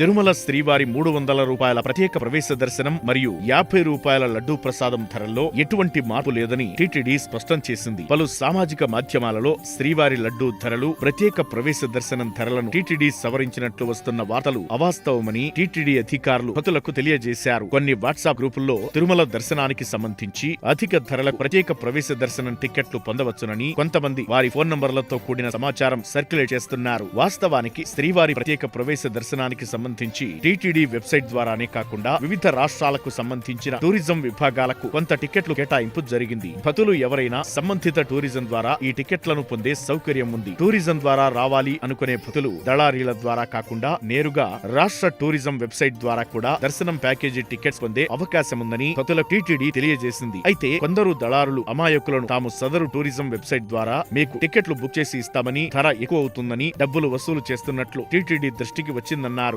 తిరుమల శ్రీవారి మూడు వందల రూపాయల ప్రత్యేక ప్రవేశ దర్శనం మరియు యాభై రూపాయల లడ్డూ ప్రసాదం ధరల్లో ఎటువంటి మార్పు లేదని టీటీడీ స్పష్టం చేసింది. పలు సామాజిక మాధ్యమాలలో శ్రీవారి లడ్డూ ధరలు ప్రత్యేక ప్రవేశ దర్శనం ధరలను టీటీడీ సవరించినట్లు వస్తున్న వార్తలు అవాస్తవమని టీటీడీ అధికారులు భక్తులకు తెలియజేశారు. కొన్ని వాట్సాప్ గ్రూపుల్లో తిరుమల దర్శనానికి సంబంధించి అధిక ధరల ప్రత్యేక ప్రవేశ దర్శనం టికెట్లు పొందవచ్చునని కొంతమంది వారి ఫోన్ నంబర్లతో కూడిన సమాచారం సర్క్యులేట్ చేస్తున్నారు. వాస్తవానికి శ్రీవారి ప్రత్యేక ప్రవేశ దర్శనానికి సంబంధించి టీటీడీ వెబ్సైట్ ద్వారానే కాకుండా వివిధ రాష్ట్రాలకు సంబంధించిన టూరిజం విభాగాలకు కొంత టికెట్లు కేటాయింపు జరిగింది. భక్తులు ఎవరైనా సంబంధిత టూరిజం ద్వారా ఈ టికెట్లను పొందే సౌకర్యం ఉంది. టూరిజం ద్వారా రావాలి అనుకునే భక్తులు దళారీల ద్వారా కాకుండా నేరుగా రాష్ట్ర టూరిజం వెబ్సైట్ ద్వారా కూడా దర్శనం ప్యాకేజీ టికెట్స్ పొందే అవకాశం ఉందని భక్తులకు టీటీడీ తెలియజేసింది. అయితే కొందరు దళారులు అమాయకులను తాము సదరు టూరిజం వెబ్సైట్ ద్వారా మీకు టికెట్లు బుక్ చేసి ఇస్తామని ధర ఎక్కువ అవుతుందని డబ్బులు వసూలు చేస్తున్నట్లు టీటీడీ దృష్టికి వచ్చిందన్నారు.